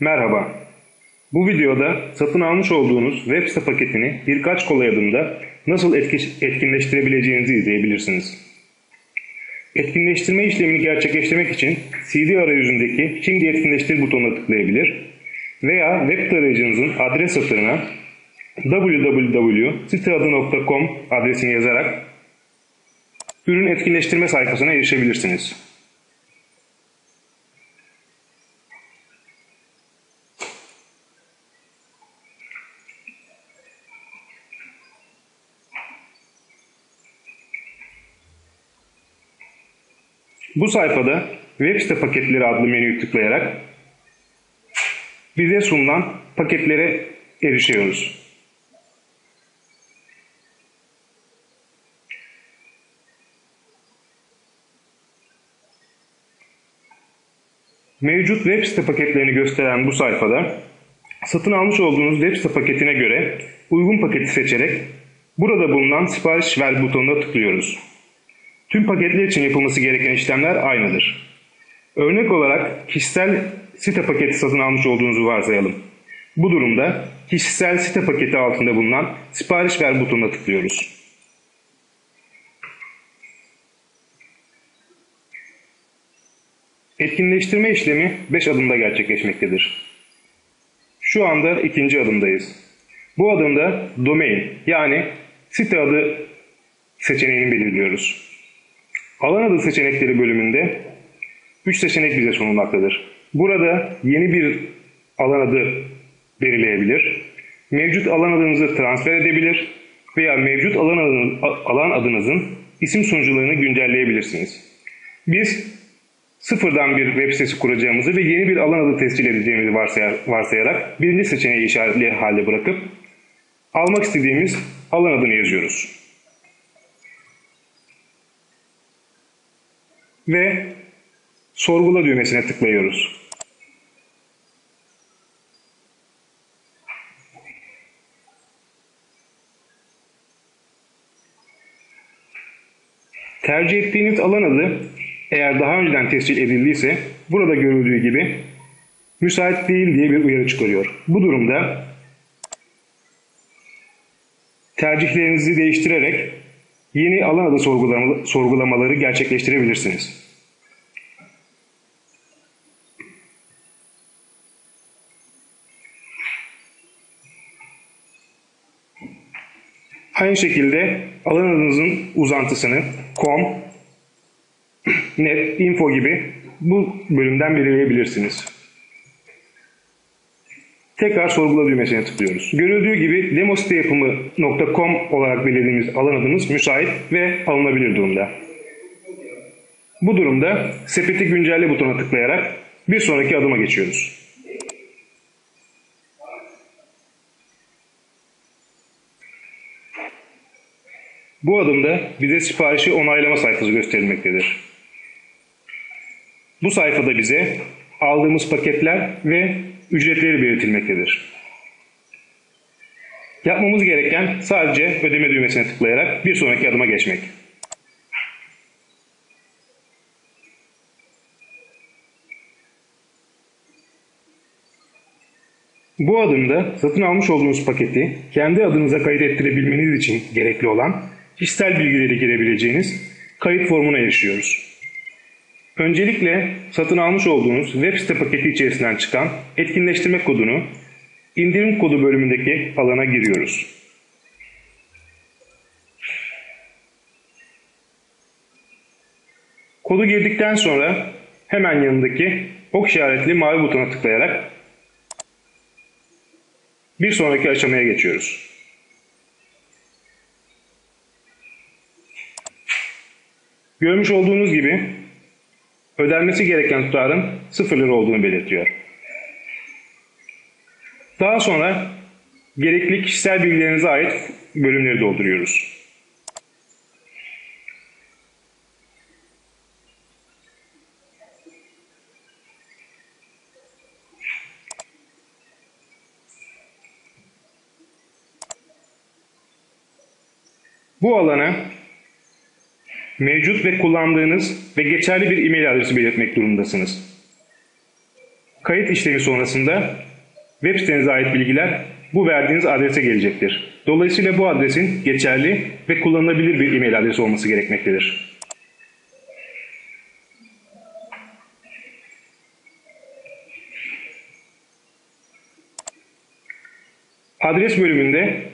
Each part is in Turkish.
Merhaba. Bu videoda satın almış olduğunuz web site paketini birkaç kolay adımda nasıl etki- etkinleştirebileceğinizi izleyebilirsiniz. Etkinleştirme işlemini gerçekleştirmek için CD arayüzündeki Şimdi etkinleştir butonuna tıklayabilir veya web tarayıcınızın adres satırına www.siteadı.com adresini yazarak ürün etkinleştirme sayfasına erişebilirsiniz. Bu sayfada web site paketleri adlı menüyü tıklayarak bize sunulan paketlere erişiyoruz. Mevcut web site paketlerini gösteren bu sayfada satın almış olduğunuz web site paketine göre uygun paketi seçerek burada bulunan sipariş ver butonuna tıklıyoruz. Tüm paketler için yapılması gereken işlemler aynıdır. Örnek olarak kişisel site paketi satın almış olduğunuzu varsayalım. Bu durumda kişisel site paketi altında bulunan sipariş ver butonuna tıklıyoruz. Etkinleştirme işlemi 5 adımda gerçekleşmektedir. Şu anda ikinci adımdayız. Bu adımda domain yani site adı seçeneğini belirliyoruz. Alan adı seçenekleri bölümünde 3 seçenek bize sunulmaktadır. Burada yeni bir alan adı belirleyebilir, mevcut alan adınızı transfer edebilir veya mevcut alan, adını, alan adınızın isim sunucularını güncelleyebilirsiniz. Biz sıfırdan bir web sitesi kuracağımızı ve yeni bir alan adı tescil edeceğimizi varsayar, varsayarak birinci seçeneği işaretli halde bırakıp almak istediğimiz alan adını yazıyoruz. Ve sorgula düğmesine tıklıyoruz. Tercih ettiğiniz alan adı eğer daha önceden tescil edildiyse burada görüldüğü gibi müsait değil diye bir uyarı çıkarıyor. Bu durumda tercihlerinizi değiştirerek yeni alan adı sorgulamaları gerçekleştirebilirsiniz. Aynı şekilde alan adınızın uzantısını com, net, info gibi bu bölümden belirleyebilirsiniz. Tekrar sorgula düğmesine tıklıyoruz. Görüldüğü gibi demositeyapımı.com olarak belirlediğimiz alan adımız müsait ve alınabilir durumda. Bu durumda sepeti güncelle butonuna tıklayarak bir sonraki adıma geçiyoruz. Bu adımda bize siparişi onaylama sayfası gösterilmektedir. Bu sayfada bize aldığımız paketler ve ücretleri belirtilmektedir. Yapmamız gereken sadece ödeme düğmesine tıklayarak bir sonraki adıma geçmek. Bu adımda satın almış olduğunuz paketi kendi adınıza kayıt ettirebilmeniz için gerekli olan kişisel bilgileri girebileceğiniz kayıt formuna erişiyoruz. Öncelikle satın almış olduğunuz web site paketi içerisinden çıkan etkinleştirme kodunu indirim kodu bölümündeki alana giriyoruz. Kodu girdikten sonra hemen yanındaki ok işaretli mavi butona tıklayarak bir sonraki aşamaya geçiyoruz. Görmüş olduğunuz gibi ödenmesi gereken tutarın 0 lira olduğunu belirtiyor. Daha sonra gerekli kişisel bilgilerinize ait bölümleri dolduruyoruz. Bu alana mevcut ve kullandığınız ve geçerli bir e-mail adresi belirtmek durumundasınız. Kayıt işlemi sonrasında web sitenize ait bilgiler bu verdiğiniz adrese gelecektir. Dolayısıyla bu adresin geçerli ve kullanılabilir bir e-mail adresi olması gerekmektedir. Adres bölümünde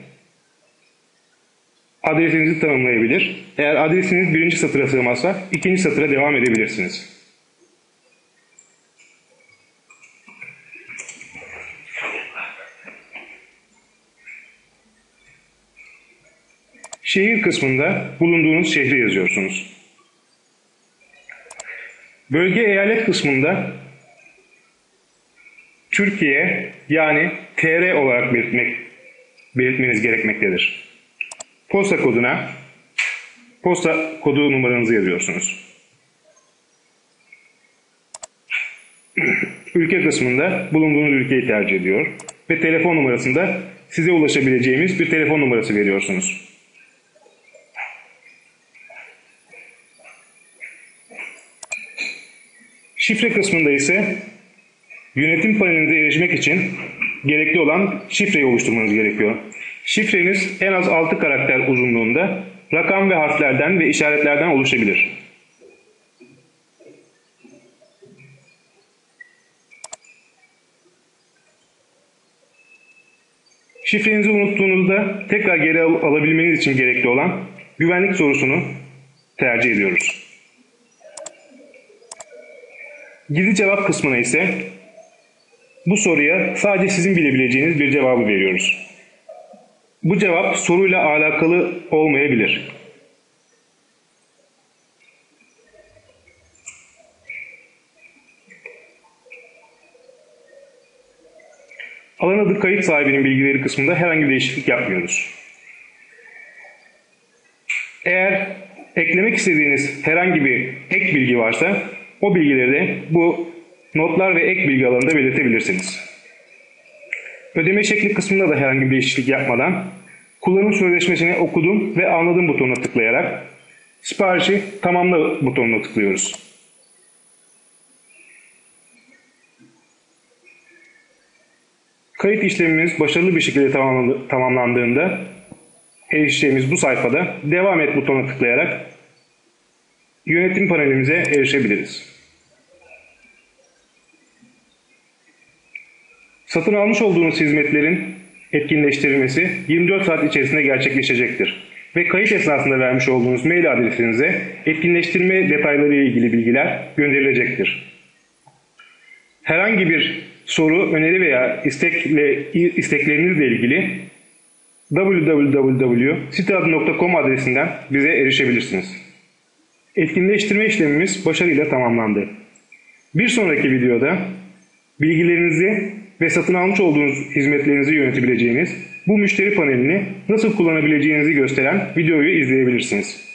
adresinizi tanımlayabilir. Eğer adresiniz birinci satıra sığmazsa ikinci satıra devam edebilirsiniz. Şehir kısmında bulunduğunuz şehri yazıyorsunuz. Bölge eyalet kısmında Türkiye yani TR olarak belirtmek, belirtmeniz gerekmektedir. Posta koduna posta kodu numaranızı yazıyorsunuz. Ülke kısmında bulunduğunuz ülkeyi tercih ediyor ve telefon numarasında size ulaşabileceğimiz bir telefon numarası veriyorsunuz. Şifre kısmında ise yönetim panelinize erişmek için gerekli olan şifreyi oluşturmanız gerekiyor. Şifreniz en az 6 karakter uzunluğunda rakam ve harflerden ve işaretlerden oluşabilir. Şifrenizi unuttuğunuzda tekrar geri al alabilmeniz için gerekli olan güvenlik sorusunu tercih ediyoruz. Gizli cevap kısmına ise bu soruya sadece sizin bilebileceğiniz bir cevabı veriyoruz. Bu cevap soruyla alakalı olmayabilir. Alan adı kayıt sahibinin bilgileri kısmında herhangi bir değişiklik yapmıyoruz. Eğer eklemek istediğiniz herhangi bir ek bilgi varsa o bilgileri de bu notlar ve ek bilgi alanında belirtebilirsiniz. Ödeme şekli kısmında da herhangi bir değişiklik yapmadan kullanım sözleşmesini okudum ve anladım butonuna tıklayarak siparişi tamamla butonuna tıklıyoruz. Kayıt işlemimiz başarılı bir şekilde tamamlandığında erişeceğimiz bu sayfada devam et butonuna tıklayarak yönetim panelimize erişebiliriz. Satın almış olduğunuz hizmetlerin etkinleştirilmesi 24 saat içerisinde gerçekleşecektir. Ve kayıt esnasında vermiş olduğunuz mail adresinize etkinleştirme detayları ile ilgili bilgiler gönderilecektir. Herhangi bir soru, öneri veya istekle, isteklerinizle ilgili www.siteadı.com adresinden bize erişebilirsiniz. Etkinleştirme işlemimiz başarıyla tamamlandı. Bir sonraki videoda bilgilerinizi ve satın almış olduğunuz hizmetlerinizi yönetebileceğiniz bu müşteri panelini nasıl kullanabileceğinizi gösteren videoyu izleyebilirsiniz.